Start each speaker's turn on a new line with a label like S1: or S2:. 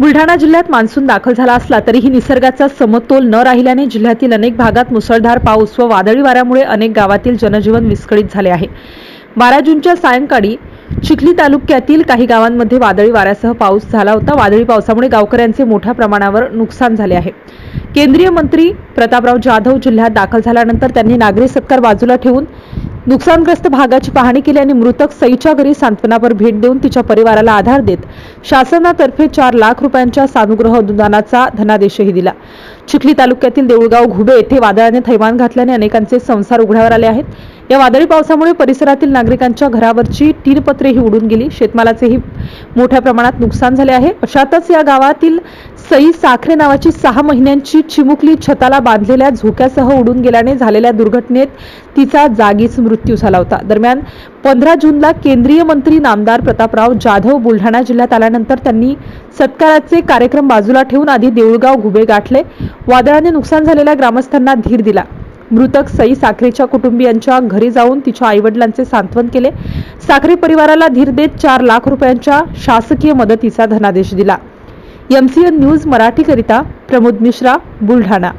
S1: बुलढाणा जिल्ह्यात मान्सून दाखल झाला असला तरीही निसर्गाचा समतोल न राहिल्याने जिल्ह्यातील अनेक भागात मुसळधार पाऊस व वादळी वाऱ्यामुळे अनेक गावातील जनजीवन विस्कळीत झाले आहे. बारा जूनच्या सायंकाळी चिखली तालुक्यातील काही गावांमध्ये वादळी वाऱ्यासह पाऊस झाला होता. वादळी पावसामुळे गावकऱ्यांचे मोठ्या प्रमाणावर नुकसान झाले आहे. केंद्रीय मंत्री प्रतापराव जाधव जिल्ह्यात दाखल झाल्यानंतर त्यांनी नागरी सत्कार बाजूला ठेवून नुकसानग्रस्त भागाची पाहणी केली आणि मृतक सईच्या घरी सांत्वनापर भेट देऊन तिच्या परिवाराला आधार देत शासनातर्फे चार लाख रुपयांच्या सानुग्रह अनुदानाचा धनादेशही दिला. चिखली तालुक्यातील देऊळगाव घुबे येथे वादळाने थैमान घातल्याने अनेकांचे संसार उघड्यावर आले आहेत. या वादळी पावसामुळे परिसरातील नागरिकांच्या घरावरची टीनपत्रेही उडून गेली. शेतमालाचेही मोठ्या प्रमाणात नुकसान झाले आहे. अशातच या गावातील सई साखरे नावाची सहा महिन्यांची चिमुकली छताला बांधलेल्या झोक्यासह उडून गेल्याने झालेल्या दुर्घटनेत तिचा जागीच मृत्यू झाला होता. दरम्यान पंधरा जूनला केंद्रीय मंत्री नामदार प्रतापराव जाधव बुलढाणा जिल्ह्यात आल्यानंतर त्यांनी सत्काराचे कार्यक्रम बाजूला ठेवून आधी देऊळगाव घुबे गाठले. वादळाने नुकसान झालेल्या ग्रामस्थांना धीर दिला. मृतक सई साखरेच्या कुटुंबियांच्या घरी जाऊन तिच्या आईवडिलांचे सांत्वन केले. साखरे परिवाराला धीर देत चार लाख रुपयांच्या शासकीय मदतीचा धनादेश दिला. एमसीएन न्यूज मराठीकरिता प्रमोद मिश्रा बुलढाणा.